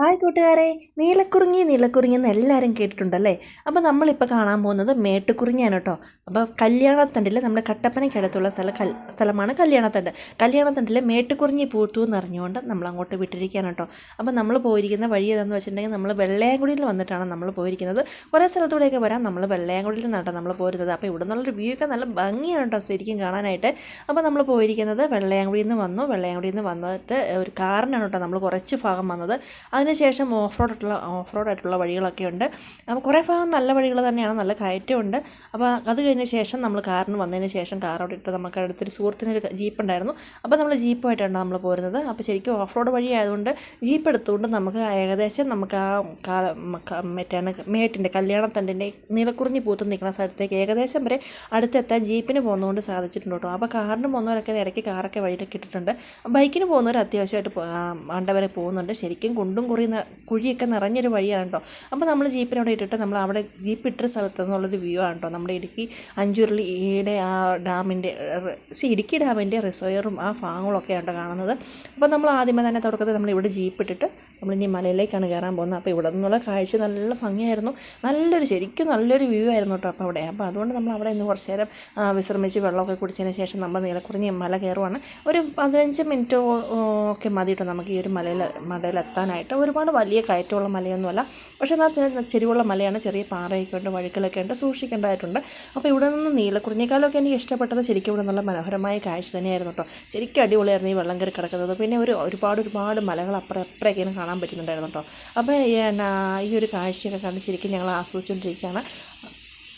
Hi കൂട്ടുകാരെ. നീലക്കുറിഞ്ഞി നീലക്കുറിഞ്ഞി എന്ന് എല്ലാവരും കേട്ടിട്ടുണ്ടല്ലേ? അപ്പോൾ നമ്മളിപ്പോൾ കാണാൻ പോകുന്നത് മേട്ടുക്കുറിഞ്ഞാണ് കേട്ടോ. അപ്പോൾ കല്യാണത്തണ്ടിൽ നമ്മുടെ കട്ടപ്പനയ്ക്കടുത്തുള്ള സ്ഥല സ്ഥലമാണ് കല്യാണത്തണ്ട്. കല്യാണത്തണ്ടിൽ മേട്ടുക്കുറിഞ്ഞി പൂത്തു എന്ന് അറിഞ്ഞുകൊണ്ട് നമ്മൾ അങ്ങോട്ട് വിട്ടിരിക്കുകയാണ് കേട്ടോ. അപ്പോൾ നമ്മൾ പോയിരിക്കുന്ന വഴി ഏതാണെന്ന് വെച്ചിട്ടുണ്ടെങ്കിൽ നമ്മൾ വെള്ളയാങ്കുടിയിൽ വന്നിട്ടാണ് നമ്മൾ പോയിരിക്കുന്നത്. കുറേ സ്ഥലത്തൂടെയൊക്കെ വരാം. നമ്മൾ വെള്ളയാങ്കുടിയിൽ നിന്നാണ് നമ്മൾ പോരുന്നത്. അപ്പോൾ ഇവിടെ നിന്നുള്ളൊരു വ്യൂ ഒക്കെ നല്ല ഭംഗിയാണ് കേട്ടോ ശരിക്കും കാണാനായിട്ട്. അപ്പോൾ നമ്മൾ പോയിരിക്കുന്നത് വെള്ളയാങ്കുടിയിൽ നിന്ന് വന്നു. വെള്ളയാങ്കുടിയിൽ നിന്ന് വന്നിട്ട് ഒരു കാറിനാണ് കേട്ടോ നമ്മൾ കുറച്ച് ഭാഗം വന്നത്. അതിനുശേഷം ഓഫ് റോഡ് ആയിട്ടുള്ള ഓഫ് റോഡ് ആയിട്ടുള്ള വഴികളൊക്കെ ഉണ്ട്. അപ്പോൾ കുറേ ഭാഗം നല്ല വഴികൾ തന്നെയാണ് നല്ല കയറ്റമുണ്ട്. അപ്പോൾ അത് കഴിഞ്ഞ ശേഷം നമ്മൾ കാറിന് വന്നതിന് ശേഷം കാർ അവിടെ ഇട്ട് നമുക്ക് അടുത്തൊരു സുഹൃത്തിനൊരു ജീപ്പ് ഉണ്ടായിരുന്നു അപ്പോൾ നമ്മൾ ജീപ്പുമായിട്ടാണ് നമ്മൾ പോരുന്നത്. അപ്പോൾ ശരിക്കും ഓഫ് റോഡ് വഴി ആയതുകൊണ്ട് ജീപ്പ് എടുത്തുകൊണ്ട് നമുക്ക് ഏകദേശം നമുക്ക് ആ മറ്റാണ് മേട്ടിന്റെ കല്യാണത്തണ്ടിന്റെ നീലക്കുറിഞ്ഞി പൂത്ത് നിൽക്കുന്ന സ്ഥലത്തേക്ക് ഏകദേശം വരെ അടുത്തെത്താൻ ജീപ്പിന് പോകുന്നതുകൊണ്ട് സാധിച്ചിട്ടുണ്ട് കേട്ടോ. അപ്പോൾ കാറിന് പോകുന്നവരൊക്കെ ഇടയ്ക്ക് കാറൊക്കെ വഴിയിലൊക്കെ ഇട്ടിട്ടുണ്ട്. ബൈക്കിന് പോകുന്നവർ അത്യാവശ്യമായിട്ട് ആണ്ടവരെ പോകുന്നുണ്ട്. ശരിക്കും കുണ്ടും കുഴിയൊക്കെ നിറഞ്ഞൊരു വഴിയാണ് കേട്ടോ. അപ്പോൾ നമ്മൾ ജീപ്പിനവിടെ ഇട്ടിട്ട് നമ്മൾ അവിടെ ജീപ്പ് ഇട്ട സ്ഥലത്ത് നിന്നുള്ളൊരു വ്യൂ ആണ് കേട്ടോ. നമ്മുടെ ഇടുക്കി അഞ്ചുരുളിയുടെ ആ ഡാമിന്റെ ഇടുക്കി ഡാമിന്റെ റിസോയറും ആ ഫാങ്ങുകളൊക്കെ ആണ് കാണുന്നത്. അപ്പോൾ നമ്മൾ ആദ്യമേ തന്നെ തുടക്കത്തിൽ നമ്മൾ ഇവിടെ ജീപ്പ് ഇട്ടിട്ട് നമ്മളിനി മലയിലേക്കാണ് കയറാൻ പോകുന്നത്. അപ്പോൾ ഇവിടെ നിന്നുള്ള കാഴ്ച നല്ല ഭംഗിയായിരുന്നു. നല്ലൊരു ശരിക്കും നല്ലൊരു വ്യൂ ആയിരുന്നു കേട്ടോ അപ്പോൾ അവിടെ. അപ്പോൾ അതുകൊണ്ട് നമ്മൾ അവിടെ ഇന്ന് കുറച്ച് നേരം വിശ്രമിച്ച് വെള്ളമൊക്കെ കുടിച്ചതിന് ശേഷം നമ്മൾ നീലക്കുറിഞ്ഞ് മല കയറുവാണ്. ഒരു പതിനഞ്ച് മിനിറ്റോ ഒക്കെ മതി കേട്ടോ നമുക്ക് ഈ ഒരു മലയിൽ മലയിലെത്താനായിട്ട്. ഒരുപാട് വലിയ കയറ്റമുള്ള മലയൊന്നുമല്ല. പക്ഷേ എന്നാൽ ചെരിവുള്ള മലയാണ്. ചെറിയ പാറയൊക്കെ ഉണ്ട് വഴുക്കലൊക്കെ ഉണ്ട് സൂക്ഷിക്കേണ്ടതായിട്ടുണ്ട്. അപ്പോൾ ഇവിടെ നിന്ന് നീലക്കുറിഞ്ഞിക്കാലമൊക്കെ എനിക്ക് ഇഷ്ടപ്പെട്ടത് ശരിക്കും ഇവിടെ നിന്നുള്ള മനോഹരമായ കാഴ്ച തന്നെയായിരുന്നു കേട്ടോ. ശരിക്കും അടിപൊളിയായിരുന്നു ഈ വെള്ളം കയറി കിടക്കുന്നത്. പിന്നെ ഒരു ഒരുപാട് ഒരുപാട് മലകൾ അപ്പുറം അപ്പുറമൊക്കെ കാണാൻ പറ്റുന്നുണ്ടായിരുന്നു കേട്ടോ. അപ്പോൾ ഈ ഒരു കാഴ്ചയൊക്കെ കണ്ട് ശരിക്കും ഞങ്ങൾ ആസ്വദിച്ചുകൊണ്ടിരിക്കുകയാണ്.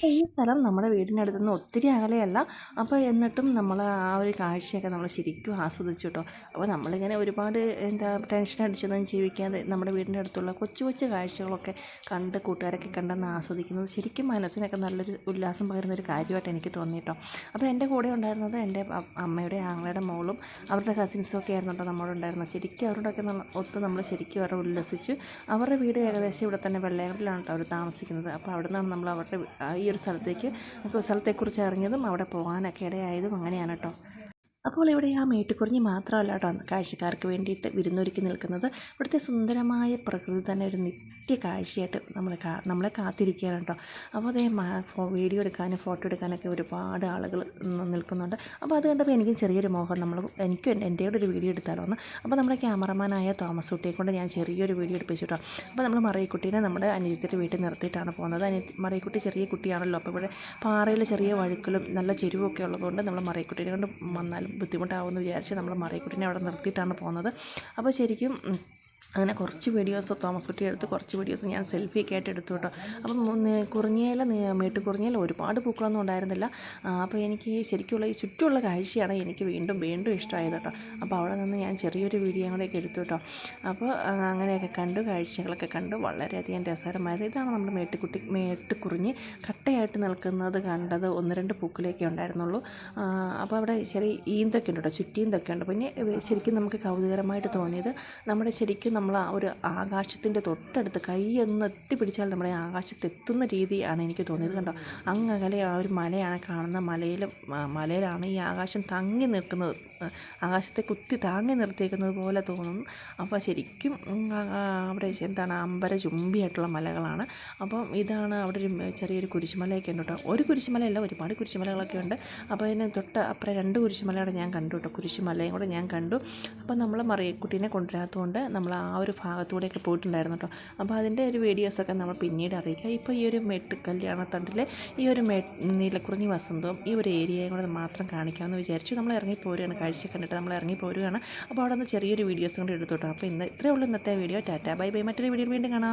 ഈ സ്ഥലം നമ്മുടെ വീടിനടുത്ത് നിന്ന് ഒത്തിരി അകലെയല്ല. അപ്പോൾ എന്നിട്ടും നമ്മൾ ആ ഒരു കാഴ്ചയൊക്കെ നമ്മൾ ശരിക്കും ആസ്വദിച്ചു കേട്ടോ. അപ്പോൾ നമ്മളിങ്ങനെ ഒരുപാട് എന്താ ടെൻഷൻ അടിച്ചൊന്നും ജീവിക്കാതെ നമ്മുടെ വീടിന്റെ അടുത്തുള്ള കൊച്ചു കൊച്ചു കാഴ്ചകളൊക്കെ കണ്ട് കൂട്ടുകാരൊക്കെ കണ്ടെന്ന് ആസ്വദിക്കുന്നത് ശരിക്കും മനസ്സിനൊക്കെ നല്ലൊരു ഉല്ലാസം പകരുന്ന ഒരു കാര്യമായിട്ട് എനിക്ക് തോന്നി കേട്ടോ. അപ്പോൾ എന്റെ കൂടെ ഉണ്ടായിരുന്നത് എന്റെ അമ്മയുടെ ആങ്ങളുടെ മോളും അവരുടെ കസിൻസും ഒക്കെ ആയിരുന്നു കേട്ടോ നമ്മളുണ്ടായിരുന്നത് ശരിക്കും അവരോടൊക്കെ ഒത്ത് നമ്മൾ ശരിക്കും അവരെ ഉല്ലസിച്ചു. അവരുടെ വീട് ഏകദേശം ഇവിടെ തന്നെ വെള്ളയാറിലാണ് കേട്ടോ അവർ താമസിക്കുന്നത്. അപ്പോൾ അവിടെ നിന്നാണ് നമ്മൾ അവരുടെ ഈ ഒരു സ്ഥലത്തേക്ക് നമുക്ക് സ്ഥലത്തെക്കുറിച്ച് അറിഞ്ഞതും അവിടെ പോകാനൊക്കെ ഇടയായതും അങ്ങനെയാണ് കേട്ടോ. അപ്പോൾ ഇവിടെ ആ മേട്ടുകുറിഞ്ഞി മാത്രമല്ല കേട്ടോ കാഴ്ചക്കാർക്ക് വേണ്ടിയിട്ട് വിരുന്നൊരുക്കി നിൽക്കുന്നത്. ഇവിടുത്തെ സുന്ദരമായ പ്രകൃതി തന്നെ ഒരു നിത്യ കാഴ്ചയായിട്ട് നമ്മൾ നമ്മളെ കാത്തിരിക്കുകയാണ് കേട്ടോ. അപ്പോൾ അതേ വീഡിയോ എടുക്കാനും ഫോട്ടോ എടുക്കാനൊക്കെ ഒരുപാട് ആളുകൾ നിൽക്കുന്നുണ്ട്. അപ്പോൾ അത് കണ്ടപ്പോൾ എനിക്കും ചെറിയൊരു മോഹം നമ്മൾ എനിക്കും എന്റെ ഒരു വീഡിയോ എടുത്താലോ എന്ന്. അപ്പോൾ നമ്മുടെ ക്യാമറമാനായ തോമസ് കുട്ടിയെ കൊണ്ട് ഞാൻ ചെറിയൊരു വീഡിയോ എടുപ്പിച്ചു കേട്ടോ. അപ്പോൾ നമ്മൾ മറിയക്കുട്ടീനെ നമ്മുടെ അനുജിത്തിന്റെ വീട്ടിൽ നിർത്തിയിട്ടാണ് പോകുന്നത്. അനി മറിയക്കുട്ടി ചെറിയ കുട്ടിയാണല്ലോ. അപ്പോൾ ഇവിടെ പാറയിൽ ചെറിയ വഴുക്കലും നല്ല ചെരുവൊക്കെ ഉള്ളതുകൊണ്ട് നമ്മൾ മറിയക്കുട്ടീനെ കൊണ്ട് വന്നാലും ബുദ്ധിമുട്ടാവുമെന്ന് വിചാരിച്ച് നമ്മൾ മറിയക്കുട്ടിനെ അവിടെ നിർത്തിയിട്ടാണ് പോകുന്നത്. അപ്പോൾ ശരിക്കും അങ്ങനെ കുറച്ച് വീഡിയോസ് തോമസ് കുട്ടി എടുത്ത് കുറച്ച് വീഡിയോസ് ഞാൻ സെൽഫി ഒക്കെ ആയിട്ട് എടുത്തു കേട്ടോ. അപ്പം മേട്ട് കുറിഞ്ഞേല ഒരുപാട് പൂക്കളൊന്നും ഉണ്ടായിരുന്നില്ല. അപ്പോൾ എനിക്ക് ശരിക്കുള്ള ഈ ചുറ്റുമുള്ള കാഴ്ചയാണ് എനിക്ക് വീണ്ടും വീണ്ടും ഇഷ്ടമായത് കേട്ടോ. അപ്പോൾ അവിടെ നിന്ന് ഞാൻ ചെറിയൊരു വീഡിയോ കൂടെയൊക്കെ എടുത്തു കേട്ടോ. അപ്പോൾ അങ്ങനെയൊക്കെ കണ്ടു കാഴ്ചകളൊക്കെ കണ്ടു. വളരെയധികം രസകരമായത് ഇതാണ് നമ്മൾ മേട്ടുകുട്ടി മേട്ടുകുറിഞ്ഞ് കട്ടയായിട്ട് നിൽക്കുന്നത് കണ്ടത് ഒന്ന് രണ്ട് പൂക്കളൊക്കെ ഉണ്ടായിരുന്നുള്ളൂ. അപ്പോൾ അവിടെ ചെറിയ ഈന്തൊക്കെ ഉണ്ട് കേട്ടോ ചുറ്റീന്തൊക്കെ ഉണ്ട്. പിന്നെ ശരിക്കും നമുക്ക് കൗതുകരമായിട്ട് തോന്നിയത് നമ്മുടെ ശരിക്കും നമ്മൾ ആ ഒരു ആകാശത്തിന്റെ തൊട്ടടുത്ത് കൈ ഒന്ന് എത്തിപ്പിടിച്ചാൽ നമ്മുടെ ആകാശത്തെത്തുന്ന രീതിയാണ് എനിക്ക് തോന്നിയത് കണ്ടോ? അങ്ങകലെ ആ ഒരു മലയാണ് കാണുന്ന മലയിൽ മലയിലാണ് ഈ ആകാശം തങ്ങി നിൽക്കുന്നത് ആകാശത്തെ കുത്തി താങ്ങി നിർത്തിയേക്കുന്നത് പോലെ തോന്നുന്നു അപ്പോൾ ശരിക്കും അവിടെ എന്താണ് അമ്പര ചുംബിയായിട്ടുള്ള മലകളാണ്. അപ്പം ഇതാണ് അവിടെ ഒരു ചെറിയൊരു കുരിശുമലയൊക്കെ ഉണ്ട് കേട്ടോ. ഒരു കുരിശുമലയല്ല ഒരുപാട് കുരിശുമലകളൊക്കെ ഉണ്ട്. അപ്പോൾ അതിന് തൊട്ട് അപ്പുറം രണ്ട് കുരിശുമലയുടെ ഞാൻ കണ്ടു കേട്ടോ. കുരിശുമലയും കൂടെ ഞാൻ കണ്ടു. അപ്പോൾ നമ്മൾ മറിയക്കുട്ടീനെ കൊണ്ടുവരാത്തതുകൊണ്ട് നമ്മൾ ആ ഒരു ഭാഗത്തൂടെയൊക്കെ പോയിട്ടുണ്ടായിരുന്നു കേട്ടോ. അപ്പോൾ അതിന്റെ ഒരു വീഡിയോസൊക്കെ നമ്മൾ പിന്നീട് അറിയിക്കുക ഇപ്പോൾ ഈ ഒരു മെട്ട് കല്യാണത്തണ്ടിലെ ഈ ഒരു മെ നീലക്കുറിഞ്ഞി വസന്തവും ഈ ഒരു ഏരിയയും കൂടെ മാത്രം കാണിക്കാമെന്ന് വിചാരിച്ചു. നമ്മൾ ഇറങ്ങി പോരുകയാണ്. കാഴ്ച കണ്ടിട്ട് നമ്മൾ ഇറങ്ങി പോരുകയാണ്. അപ്പോൾ അവിടെ നിന്ന് ചെറിയൊരു വീഡിയോസ് കൂടെ എടുത്തു കേട്ടോ അപ്പോൾ ഇന്ന് ഇത്രയേ ഉള്ളൂ. ഇന്നത്തെ വീഡിയോ. ടാറ്റാ. Bye bye. മറ്റൊരു വീഡിയോ വീണ്ടും കാണാം.